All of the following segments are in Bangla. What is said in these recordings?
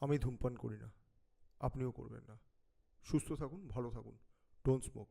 আমি ধূমপান করি না। আপনিও করবেন না। সুস্থ থাকুন, ভালো থাকুন। ডোন্ট স্মোক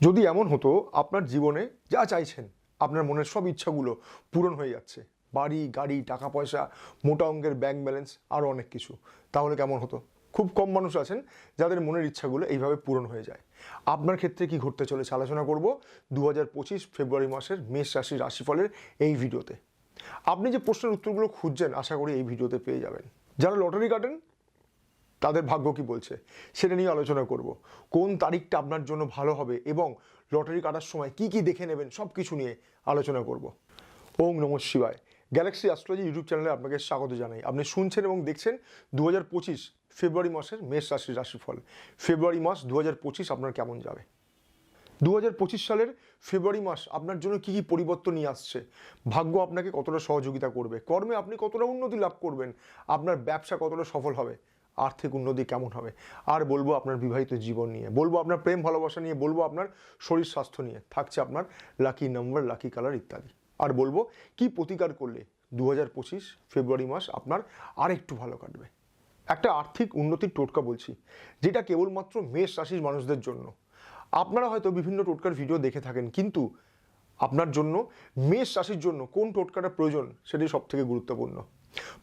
যদি এমন হতো, আপনার জীবনে যা চাইছেন, আপনার মনের সব ইচ্ছাগুলো পূরণ হয়ে যাচ্ছে। বাড়ি, গাড়ি, টাকা পয়সা, মোটা অঙ্কের ব্যাংক ব্যালেন্স আরও অনেক কিছু। তাহলে কেমন হতো? খুব কম মানুষ আছেন যাদের মনের ইচ্ছাগুলো এইভাবে পূরণ হয়ে যায়। আপনার ক্ষেত্রে কি ঘটতে চলেছে আলোচনা করব দু হাজার পঁচিশ ফেব্রুয়ারি মাসের মেষ রাশির রাশিফলের এই ভিডিওতে। আপনি যে প্রশ্নের উত্তরগুলো খুঁজছেন, আশা করি এই ভিডিওতে পেয়ে যাবেন। যারা লটারি কাটেন, তাদের ভাগ্য কি বলছে? সেটা নিয়ে আলোচনা করব। কোন তারিখটা আপনার জন্য ভালো হবে এবং লটারি কাটার সময় কি কি দেখে নেবেন সব কিছু নিয়ে আলোচনা করব। ওম নম শিবায়। গ্যালাক্সি অ্যাস্ট্রোলজি ইউটিউব চ্যানেলে আপনাকে স্বাগত জানাই। আপনি শুনছেন এবং দেখছেন দু হাজার পঁচিশ ফেব্রুয়ারি মাসের মেষ রাশির রাশিফল। ফেব্রুয়ারি মাস দু হাজার পঁচিশ আপনার কেমন যাবে? দু হাজার পঁচিশ সালের ফেব্রুয়ারি মাস আপনার জন্য কী কী পরিবর্তন নিয়ে আসছে? ভাগ্য আপনাকে কতটা সহযোগিতা করবে? কর্মে আপনি কতটা উন্নতি লাভ করবেন? আপনার ব্যবসা কতটা সফল হবে? আর্থিক উন্নতি কেমন হবে? আর বলব আপনার বিবাহিত জীবন নিয়ে, বলব আপনার প্রেম ভালোবাসা নিয়ে, বলব আপনার শরীর স্বাস্থ্য নিয়ে, থাকছে আপনার লাকি নাম্বার লাকি কালার ইত্যাদি। আর বলব কি প্রতিকার করলে দু হাজার পঁচিশ ফেব্রুয়ারি মাস আপনার আর একটু ভালো কাটবে? একটা আর্থিক উন্নতির টোটকা বলছি, যেটা কেবলমাত্র মেষ রাশির মানুষদের জন্য। আপনারা হয়তো বিভিন্ন টোটকার ভিডিও দেখে থাকেন, কিন্তু আপনার জন্য, মেষ রাশির জন্য কোন টোটকাটা প্রয়োজন সেটি সব থেকে গুরুত্বপূর্ণ।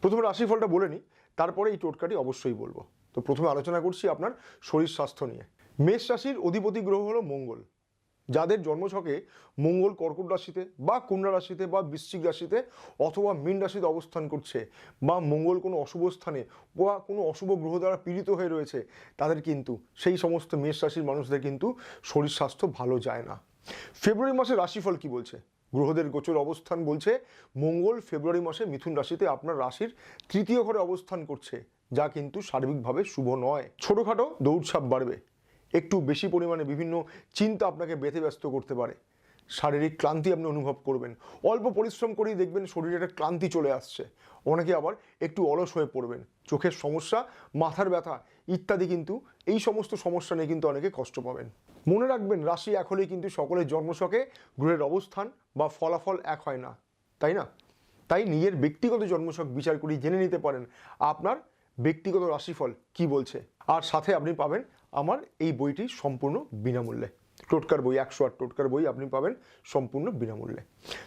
প্রথমে রাশিফলটা বলে নিই, তারপরে এই টোটকাটি অবশ্যই বলব। তো প্রথমে আলোচনা করছি আপনার শরীর স্বাস্থ্য নিয়ে। মেষ রাশির অধিপতি গ্রহ হলো মঙ্গল। যাদের জন্মছকে মঙ্গল কর্কট রাশিতে বা কন্যা রাশিতে বা বৃশ্চিক রাশিতে অথবা মীন রাশিতে অবস্থান করছে বা মঙ্গল কোনো অশুভ স্থানে বা কোনো অশুভ গ্রহ দ্বারা পীড়িত হয়ে রয়েছে, তাদের কিন্তু সেই সমস্ত মেষ রাশির মানুষদের কিন্তু শরীর স্বাস্থ্য ভালো যায় না। ফেব্রুয়ারি মাসে রাশিফল কি বলছে? গ্রহদের গোচর অবস্থান বলছে, মঙ্গল ফেব্রুয়ারি মাসে মিথুন রাশিতে আপনার রাশির তৃতীয় ঘরে অবস্থান করছে, যা কিন্তু সার্বিকভাবে শুভ নয়। ছোটোখাটো দৌড়ছাপ বাড়বে। একটু বেশি পরিমাণে বিভিন্ন চিন্তা আপনাকে বেঁধে ব্যস্ত করতে পারে। শারীরিক ক্লান্তি আপনি অনুভব করবেন। অল্প পরিশ্রম করেই দেখবেন শরীরে একটা ক্লান্তি চলে আসছে। অনেকে আবার একটু অলস হয়ে পড়বেন। চোখের সমস্যা, মাথার ব্যথা ইত্যাদি কিন্তু এই সমস্ত সমস্যা নিয়ে কিন্তু অনেকে কষ্ট পাবেন। মনে রাখবেন, রাশি এক হলেই কিন্তু সকলের জন্মশকে গ্রহের অবস্থান বা ফলাফল এক হয় না। তাই না? তাই নিজের ব্যক্তিগত জন্মছক বিচার করে জেনে নিতে পারেন, আপনার ব্যক্তিগত রাশিফল কি বলছে। আর সাথে আপনি পাবেন আমার এই বইটি সম্পূর্ণ বিনামূল্যে। টোটকার বই, একশো আট টোটকার বই আপনি পাবেন সম্পূর্ণ বিনামূল্যে।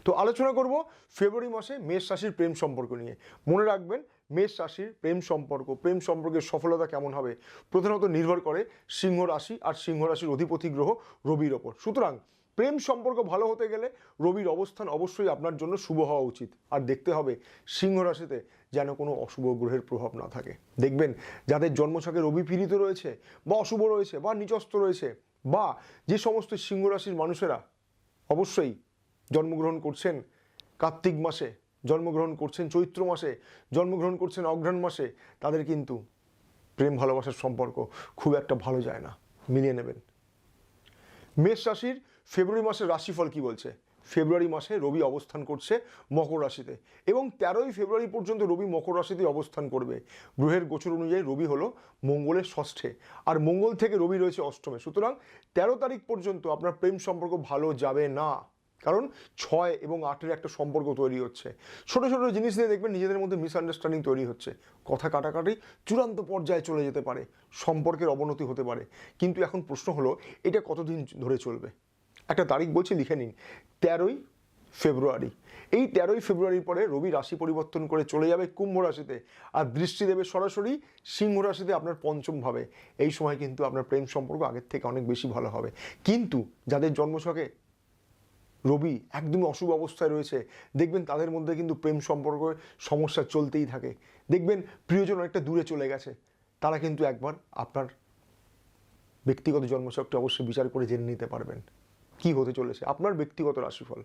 তো আলোচনা করব ফেব্রুয়ারি মাসে মেষ রাশির প্রেম সম্পর্ক নিয়ে। মনে রাখবেন, মেষ রাশির প্রেম সম্পর্ক, প্রেম সম্পর্কের সফলতা কেমন হবে? প্রধানত নির্ভর করে সিংহ রাশি আর সিংহ রাশির অধিপতি গ্রহ রবির ওপর। সুতরাং প্রেম সম্পর্ক ভালো হতে গেলে রবির অবস্থান অবশ্যই আপনার জন্য শুভ হওয়া উচিত। আর দেখতে হবে সিংহ রাশিতে যেন কোনো অশুভ গ্রহের প্রভাব না থাকে। দেখবেন যাদের জন্মছকে রবি পীড়িত রয়েছে বা অশুভ রয়েছে বা নিচস্ত রয়েছে বা যে সমস্ত সিংহ রাশির মানুষেরা অবশ্যই জন্মগ্রহণ করছেন কার্তিক মাসে, জন্মগ্রহণ করছেন চৈত্র মাসে, জন্মগ্রহণ করছেন অঘ্রাণ মাসে, তাদের কিন্তু প্রেম ভালোবাসার সম্পর্ক খুব একটা ভালো যায় না। মিলিয়ে নেবেন। মেষ রাশির ফেব্রুয়ারি মাসের রাশিফল কি বলছে? ফেব্রুয়ারি মাসে রবি অবস্থান করছে মকর রাশিতে এবং তেরোই ফেব্রুয়ারি পর্যন্ত রবি মকর রাশিতে অবস্থান করবে। গ্রহের গোচর অনুযায়ী রবি হলো মঙ্গলের ষষ্ঠে আর মঙ্গল থেকে রবি রয়েছে অষ্টমে। সুতরাং তেরো তারিখ পর্যন্ত আপনার প্রেম সম্পর্ক ভালো যাবে না। কারণ ছয় এবং আটের একটা সম্পর্ক তৈরি হচ্ছে। ছোট ছোট জিনিস নিয়ে দেখবেন নিজেদের মধ্যে মিসআন্ডারস্ট্যান্ডিং তৈরি হচ্ছে। কথা কাটাকাটি চূড়ান্ত পর্যায়ে চলে যেতে পারে। সম্পর্কের অবনতি হতে পারে। কিন্তু এখন প্রশ্ন হলো, এটা কতদিন ধরে চলবে? একটা তারিখ বলছি, লিখে নিন। তেরোই ফেব্রুয়ারি। এই তেরোই ফেব্রুয়ারির পরে রবি রাশি পরিবর্তন করে চলে যাবে কুম্ভ রাশিতে। আর দৃষ্টি দেবে সরাসরি সিংহ রাশিতে আপনার পঞ্চম ভাবে। এই সময় কিন্তু আপনার প্রেম সম্পর্ক আগের থেকে অনেক বেশি ভালো হবে। কিন্তু যাদের জন্মছকে রবি একদমই অশুভ অবস্থায় রয়েছে, দেখবেন তাদের মধ্যে কিন্তু প্রেম সম্পর্ক সমস্যা চলতেই থাকে। দেখবেন প্রিয়জন অনেকটা দূরে চলে গেছে। তারা কিন্তু একবার আপনার ব্যক্তিগত জন্মছকটি অবশ্যই বিচার করে জেনে নিতে পারবেন। কি হতে চলেছে? আপনার ব্যক্তিগত রাশিফল।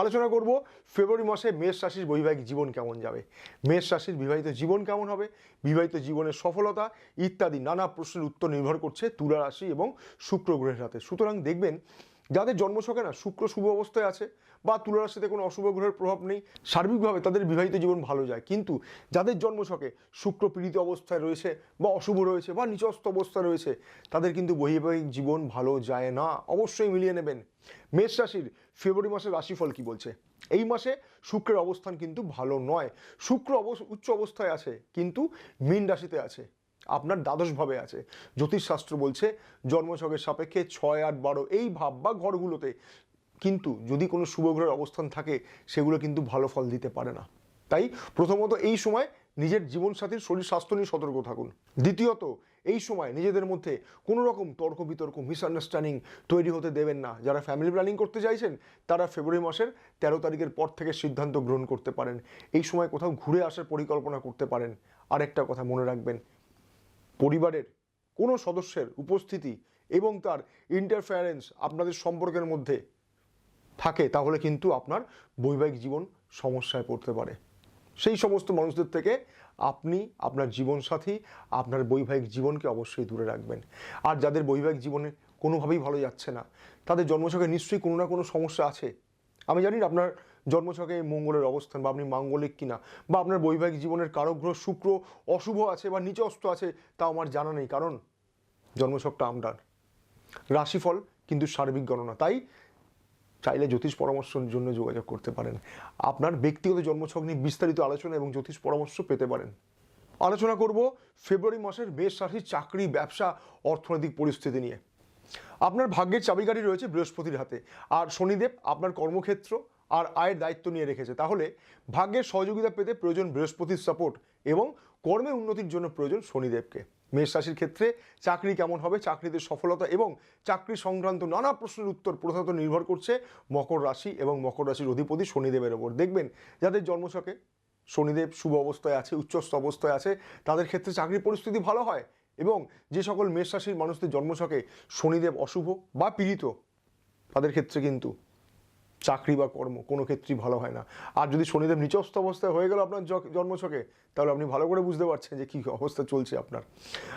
আলোচনা করব ফেব্রুয়ারি মাসে মেষ রাশির বৈবাহিক জীবন কেমন যাবে? মেষ রাশির বিবাহিত জীবন কেমন হবে? বিবাহিত জীবনের সফলতা ইত্যাদি নানা প্রশ্নের উত্তর নির্ভর করছে তুলা রাশি এবং শুক্র গ্রহের সাথে সুতরাং দেখবেন, যাদের জন্মছকে না শুক্র শুভ অবস্থায় আছে বা তুলা রাশিতে কোনো অশুভ গ্রহের প্রভাব নেই, সার্বিকভাবে তাদের বিবাহিত জীবন ভালো যায়। কিন্তু যাদের জন্মছকে শুক্র পীড়িত অবস্থায় রয়েছে বা অশুভ রয়েছে বা নিচস্ত অবস্থায় রয়েছে, তাদের কিন্তু বৈবাহিক জীবন ভালো যায় না। অবশ্যই মিলিয়ে নেবেন। মেষ রাশির ফেব্রুয়ারি মাসের রাশিফল কি বলছে? এই মাসে শুক্রের অবস্থান কিন্তু ভালো নয়। শুক্র অবস উচ্চ অবস্থায় আছে, কিন্তু মীন রাশিতে আছে। আপনার দ্বাদশভাবে আছে। জ্যোতিষশাস্ত্র বলছে জন্মছকের সাপেক্ষে ছয়, আট, বারো, এই ভাব বা ঘরগুলোতে কিন্তু যদি কোনো শুভগ্রহের অবস্থান থাকে, সেগুলো কিন্তু ভালো ফল দিতে পারে না। তাই প্রথমত এই সময় নিজের জীবনসাথীর শরীর স্বাস্থ্য নিয়ে সতর্ক থাকুন। দ্বিতীয়ত, এই সময় নিজেদের মধ্যে কোনো রকম তর্ক বিতর্ক মিসআন্ডারস্ট্যান্ডিং তৈরি হতে দেবেন না। যারা ফ্যামিলি প্ল্যানিং করতে চাইছেন, তারা ফেব্রুয়ারি মাসের তেরো তারিখের পর থেকে সিদ্ধান্ত গ্রহণ করতে পারেন। এই সময় কোথাও ঘুরে আসার পরিকল্পনা করতে পারেন। আরেকটা কথা মনে রাখবেন, পরিবারের কোনো সদস্যের উপস্থিতি এবং তার ইন্টারফারেন্স আপনাদের সম্পর্কের মধ্যে থাকে, তাহলে কিন্তু আপনার বৈবাহিক জীবন সমস্যায় পড়তে পারে। সেই সমস্ত মানুষদের থেকে আপনি আপনার জীবনসাথী, আপনার বৈবাহিক জীবনকে অবশ্যই দূরে রাখবেন। আর যাদের বৈবাহিক জীবনে কোনোভাবেই ভালো যাচ্ছে না, তাদের জন্মছকে নিশ্চয়ই কোনো না কোনো সমস্যা আছে। আমি জানি আপনার জন্মছকে মঙ্গলের অবস্থান বা আপনি মাঙ্গলিক কিনা, বা আপনার বৈবাহিক জীবনের কারগ্রহ শুক্র অশুভ আছে বা নিচস্ত আছে তা আমার জানা নেই, কারণ জন্মছকটা আমরার। রাশিফল কিন্তু সার্বিক গণনা, তাই চাইলে জ্যোতিষ পরামর্শের জন্য যোগাযোগ করতে পারেন। আপনার ব্যক্তিগত জন্মছক নিয়ে বিস্তারিত আলোচনা এবং জ্যোতিষ পরামর্শ পেতে পারেন। আলোচনা করব ফেব্রুয়ারি মাসের বেশ রাশির চাকরি, ব্যবসা, অর্থনৈতিক পরিস্থিতি নিয়ে। আপনার ভাগ্যের চাবিকাঠি রয়েছে বৃহস্পতির হাতে। আর শনিদেব আপনার কর্মক্ষেত্র আর আয়ের দায়িত্ব নিয়ে রেখেছে। তাহলে ভাগ্যের সহযোগিতা পেতে প্রয়োজন বৃহস্পতির সাপোর্ট এবং কর্মের উন্নতির জন্য প্রয়োজন শনিদেবকে। মেষ রাশির ক্ষেত্রে চাকরি কেমন হবে, চাকরিতে সফলতা এবং চাকরি সংক্রান্ত নানা প্রশ্নের উত্তর প্রধানত নির্ভর করছে মকর রাশি এবং মকর রাশির অধিপতি শনিদেবের ওপর। দেখবেন, যাদের জন্মছকে শনিদেব শুভ অবস্থায় আছে, উচ্চস্থ অবস্থায় আছে, তাদের ক্ষেত্রে চাকরির পরিস্থিতি ভালো হয় এবং যে সকল মেষ রাশির মানুষদের জন্মছকে শনিদেব অশুভ বা পীড়িত, তাদের ক্ষেত্রে কিন্তু চাকরি বা কর্ম, কোনো ক্ষেত্রেই ভালো হয় না। আর যদি শনিদেব নিচস্থ অবস্থায় হয়ে গেল আপনার জন্মছকে, তাহলে আপনি ভালো করে বুঝতে পারছেন যে কী অবস্থা চলছে আপনার।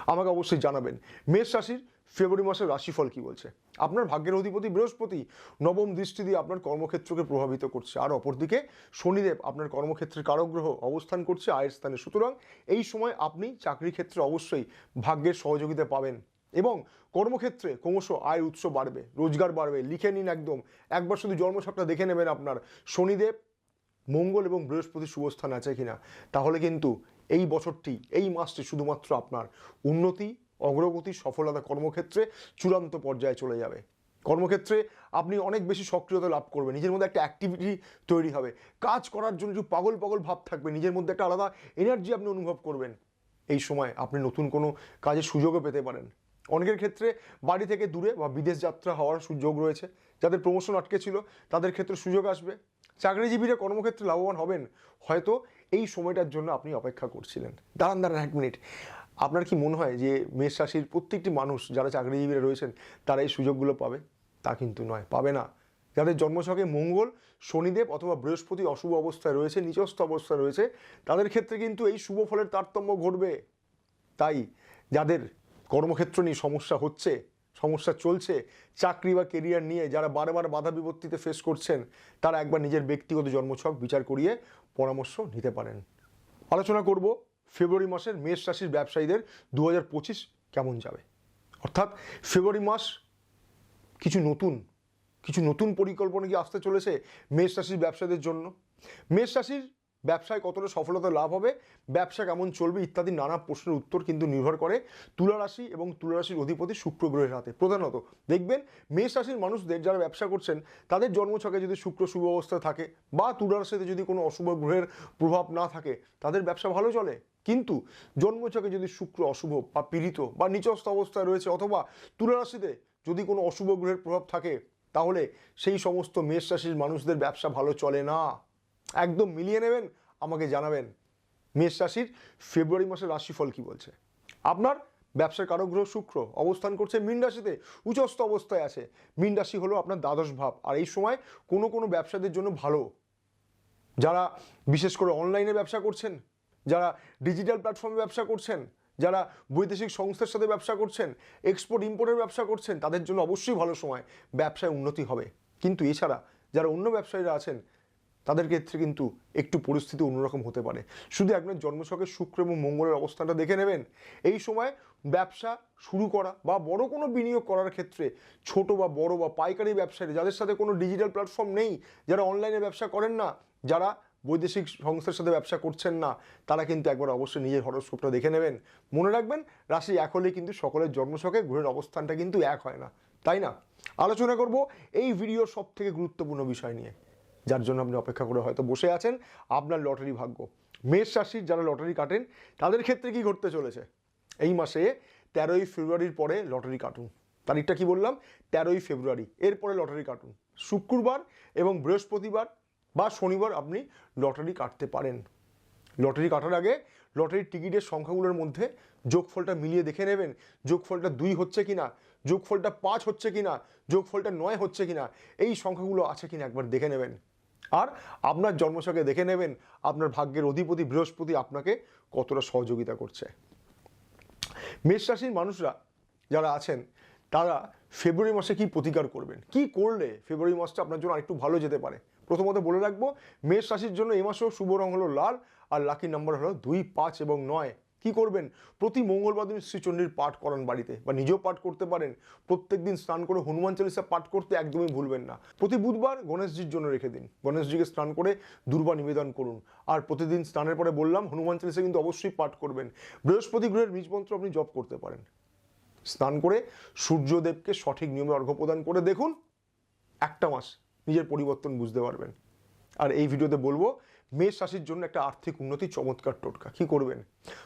আমাকে অবশ্যই জানাবেন। মেষ রাশির ফেব্রুয়ারি মাসের রাশিফল কি বলছে? আপনার ভাগ্যের অধিপতি বৃহস্পতি নবম দৃষ্টি দিয়ে আপনার কর্মক্ষেত্রকে প্রভাবিত করছে। আর অপরদিকে শনিদেব আপনার কর্মক্ষেত্রের কারগ্রহ অবস্থান করছে, আয়ের স্থানে। সুতরাং এই সময় আপনি চাকরি ক্ষেত্রে অবশ্যই ভাগ্যের সহযোগিতা পাবেন। এবং কর্মক্ষেত্রে ক্রমশ আয় উৎস বাড়বে, রোজগার বাড়বে। লিখে নিন একদম। একবার শুধু জন্মছকটা দেখে নেবেন আপনার। শনিদেব, মঙ্গল এবং বৃহস্পতি শুভস্থান আছে কিনা। তাহলে কিন্তু এই বছরটি, এই মাসটি শুধুমাত্র আপনার উন্নতি, অগ্রগতি, সফলতা কর্মক্ষেত্রে চূড়ান্ত পর্যায়ে চলে যাবে। কর্মক্ষেত্রে আপনি অনেক বেশি সক্রিয়তা লাভ করবেন। নিজের মধ্যে একটা অ্যাক্টিভিটি তৈরি হবে। কাজ করার জন্য একটু পাগল পাগল ভাব থাকবে। নিজের মধ্যে একটা আলাদা এনার্জি আপনি অনুভব করবেন। এই সময় আপনি নতুন কোনো কাজের সুযোগও পেতে পারেন। অনেকের ক্ষেত্রে বাড়ি থেকে দূরে বা বিদেশ যাত্রা হওয়ার সুযোগ রয়েছে। যাদের প্রমোশন আটকে ছিল, তাদের ক্ষেত্রে সুযোগ আসবে। চাকরিজীবীরা কর্মক্ষেত্রে লাভবান হবেন। হয়তো এই সময়টার জন্য আপনি অপেক্ষা করছিলেন। দাঁড়ান দাঁড়ান এক মিনিট। আপনার কি মনে হয় যে মেষ রাশির প্রত্যেকটি মানুষ যারা চাকরিজীবীরা রয়েছেন, তারা এই সুযোগগুলো পাবে? তা কিন্তু নয়, পাবে না। যাদের জন্মছকে মঙ্গল, শনিদেব অথবা বৃহস্পতি অশুভ অবস্থায় রয়েছে, নিচস্থ অবস্থায় রয়েছে, তাদের ক্ষেত্রে কিন্তু এই শুভ ফলের তারতম্য ঘটবে। তাই যাদের কর্মক্ষেত্র নিয়ে সমস্যা হচ্ছে, সমস্যা চলছে, চাকরি বা কেরিয়ার নিয়ে যারা বারবার বাধা বিপত্তিতে ফেস করছেন, তারা একবার নিজের ব্যক্তিগত জন্মছক বিচার করিয়ে পরামর্শ নিতে পারেন। আলোচনা করব ফেব্রুয়ারি মাসের মেষ রাশির ব্যবসায়ীদের দু হাজার পঁচিশ কেমন যাবে। অর্থাৎ ফেব্রুয়ারি মাস কিছু নতুন কিছু নতুন পরিকল্পনা কি আসতে চলেছে মেষ রাশির ব্যবসায়ীদের জন্য? মেষ রাশির ব্যবসায় কতটা সফলতা লাভ হবে, ব্যবসা কেমন চলবে ইত্যাদি নানা প্রশ্নের উত্তর কিন্তু নির্ভর করে তুলারাশি এবং তুলারাশির অধিপতি শুক্র গ্রহের হাতে। প্রধানত দেখবেন মেষ রাশির মানুষদের যারা ব্যবসা করছেন, তাদের জন্মছকে যদি শুক্র শুভ অবস্থায় থাকে বা তুলা রাশিতে যদি কোনো অশুভ গ্রহের প্রভাব না থাকে, তাদের ব্যবসা ভালো চলে। কিন্তু জন্মছকে যদি শুক্র অশুভ বা পীড়িত বা নিচস্থ অবস্থায় রয়েছে অথবা তুলা রাশিতে যদি কোনো অশুভ গ্রহের প্রভাব থাকে, তাহলে সেই সমস্ত মেষ রাশির মানুষদের ব্যবসা ভালো চলে না। একদম মিলিয়ে নেবেন, আমাকে জানাবেন। মেষ রাশির ফেব্রুয়ারি মাসের রাশিফল কি বলছে? আপনার ব্যবসার কারগ্রহ শুক্র অবস্থান করছে মীন রাশিতে উচ্চস্থ অবস্থায় আছে। মীন রাশি হলো আপনার দ্বাদশ ভাব, আর এই সময় কোনো কোনো ব্যবসাদের জন্য ভালো। যারা বিশেষ করে অনলাইনে ব্যবসা করছেন, যারা ডিজিটাল প্ল্যাটফর্মে ব্যবসা করছেন, যারা বৈদেশিক সংস্থার সাথে ব্যবসা করছেন এক্সপোর্ট ইম্পোর্টের ব্যবসা করছেন, তাদের জন্য অবশ্যই ভালো সময়, ব্যবসায় উন্নতি হবে। কিন্তু এছাড়া যারা অন্য ব্যবসায়ীরা আছেন তাদের ক্ষেত্রে কিন্তু একটু পরিস্থিতি অন্যরকম হতে পারে। শুধু আপনার জন্মছকে শুক্র এবং মঙ্গলের অবস্থানটা দেখে নেবেন। এই সময় ব্যবসা শুরু করা বা বড় কোনো বিনিয়োগ করার ক্ষেত্রে ছোট বা বড় বা পাইকারি ব্যবসায়ী যাদের সাথে কোনো ডিজিটাল প্ল্যাটফর্ম নেই, যারা অনলাইনে ব্যবসা করেন না, যারা বৈদেশিক সংস্থার সাথে ব্যবসা করছেন না, তারা কিন্তু একবার অবশ্যই নিজের হরস্কোপটা দেখে নেবেন। মনে রাখবেন, রাশি এক হলে কিন্তু সকলের জন্মছকে গ্রহের অবস্থানটা কিন্তু এক হয় না। তাই না? আলোচনা করব এই ভিডিওর সব থেকে গুরুত্বপূর্ণ বিষয় নিয়ে। যার জন্য আপনি অপেক্ষা করে হয়তো বসে আছেন। আপনার লটারি ভাগ্য। মেষ রাশির যারা লটারি কাটেন, তাদের ক্ষেত্রে কি ঘটতে চলেছে? এই মাসে তেরোই ফেব্রুয়ারির পরে লটারি কাটুন। তারিখটা কি বললাম? তেরোই ফেব্রুয়ারি। এরপরে লটারি কাটুন। শুক্রবার এবং বৃহস্পতিবার বা শনিবার আপনি লটারি কাটতে পারেন। লটারি কাটার আগে লটারির টিকিটের সংখ্যাগুলোর মধ্যে যোগফলটা মিলিয়ে দেখে নেবেন। যোগফলটা দুই হচ্ছে কিনা? যোগফলটা পাঁচ হচ্ছে কি কিনা? যোগফলটা নয় হচ্ছে কিনা? এই সংখ্যাগুলো আছে কিনা একবার দেখে নেবেন। আর আপনার জন্মছকে দেখে নেবেন, আপনার ভাগ্যের অধিপতি বৃহস্পতি আপনাকে কতটা সহযোগিতা করছে। মেষ রাশির মানুষরা যারা আছেন, তারা ফেব্রুয়ারি মাসে কি প্রতিকার করবেন? কি করলে ফেব্রুয়ারি মাসটা আপনার জন্য আরেকটু ভালো যেতে পারে? প্রথমত বলে রাখব, মেষ রাশির জন্য এ মাসেও শুভ রং হলো লাল আর লাকি নাম্বার হলো দুই, পাঁচ এবং নয়। কি করবেন? প্রতি মঙ্গলবার দিন শ্রীচণ্ডীর পাঠ করান বাড়িতে বা নিজেও পাঠ করতে পারেন। প্রত্যেক দিন স্নান করে হনুমান চালিসা পাঠ করতে একদমই ভুলবেন না। প্রতি বুধবার গণেশজির জন্য রেখে দিন। গণেশজিকে স্নান করে দুর্বা নিবেদন করুন। আর প্রতিদিন স্নানের পরে বললাম, হনুমান চালিসা কিন্তু অবশ্যই পাঠ করবেন। বৃহস্পতি গ্রহের বীজ মন্ত্র আপনি জপ করতে পারেন। স্নান করে সূর্যদেবকে সঠিক নিয়মে অর্ঘ্য প্রদান করে দেখুন, একটা মাস নিজের পরিবর্তন বুঝতে পারবেন। আর এই ভিডিওতে বলব মেষ রাশির জন্য একটা আর্থিক উন্নতি চমৎকার টোটকা। কি করবেন?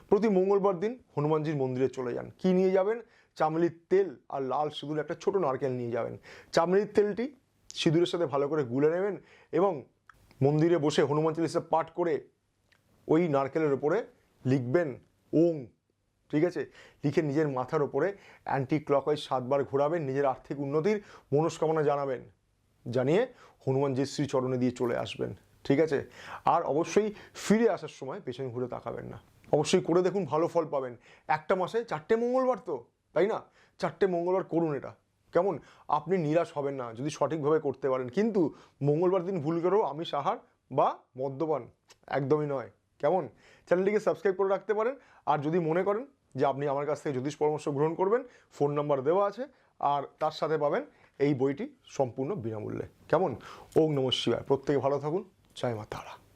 প্রতি মঙ্গলবার দিন হনুমানজির মন্দিরে চলে যান। কি নিয়ে যাবেন? চামলির তেল আর লাল সিঁদুর একটা ছোট নারকেল নিয়ে যাবেন। চামলির তেলটি সিঁদুরের সাথে ভালো করে গুলে নেবেন এবং মন্দিরে বসে হনুমান চালিসা পাঠ করে ওই নারকেলের ওপরে লিখবেন ওং। ঠিক আছে? লিখে নিজের মাথার ওপরে অ্যান্টি ক্লকওয়াইজ সাতবার ঘোরাবেন, নিজের আর্থিক উন্নতির মনস্কামনা জানাবেন। জানিয়ে হনুমানজির শ্রীচরণে দিয়ে চলে আসবেন। ঠিক আছে? আর অবশ্যই ফিরে আসার সময় পেছনে ঘুরে তাকাবেন না। অবশ্যই করে দেখুন ভালো ফল পাবেন। একটা মাসে চারটে মঙ্গলবার তো, তাই না? চারটে মঙ্গলবার করুন এটা। কেমন? আপনি নিরাশ হবেন না, যদি সঠিকভাবে করতে পারেন। কিন্তু মঙ্গলবার দিন ভুল করেও আমিষ আহার বা মদ্যপান একদমই নয়। কেমন? চ্যানেলটিকে সাবস্ক্রাইব করে রাখতে পারেন। আর যদি মনে করেন যে আপনি আমার কাছ থেকে জ্যোতিষ পরামর্শ গ্রহণ করবেন, ফোন নাম্বার দেওয়া আছে। আর তার সাথে পাবেন এই বইটি সম্পূর্ণ বিনামূল্যে। কেমন? ওম নমঃ শিবায়। প্রত্যেকে ভালো থাকুন। Saya 了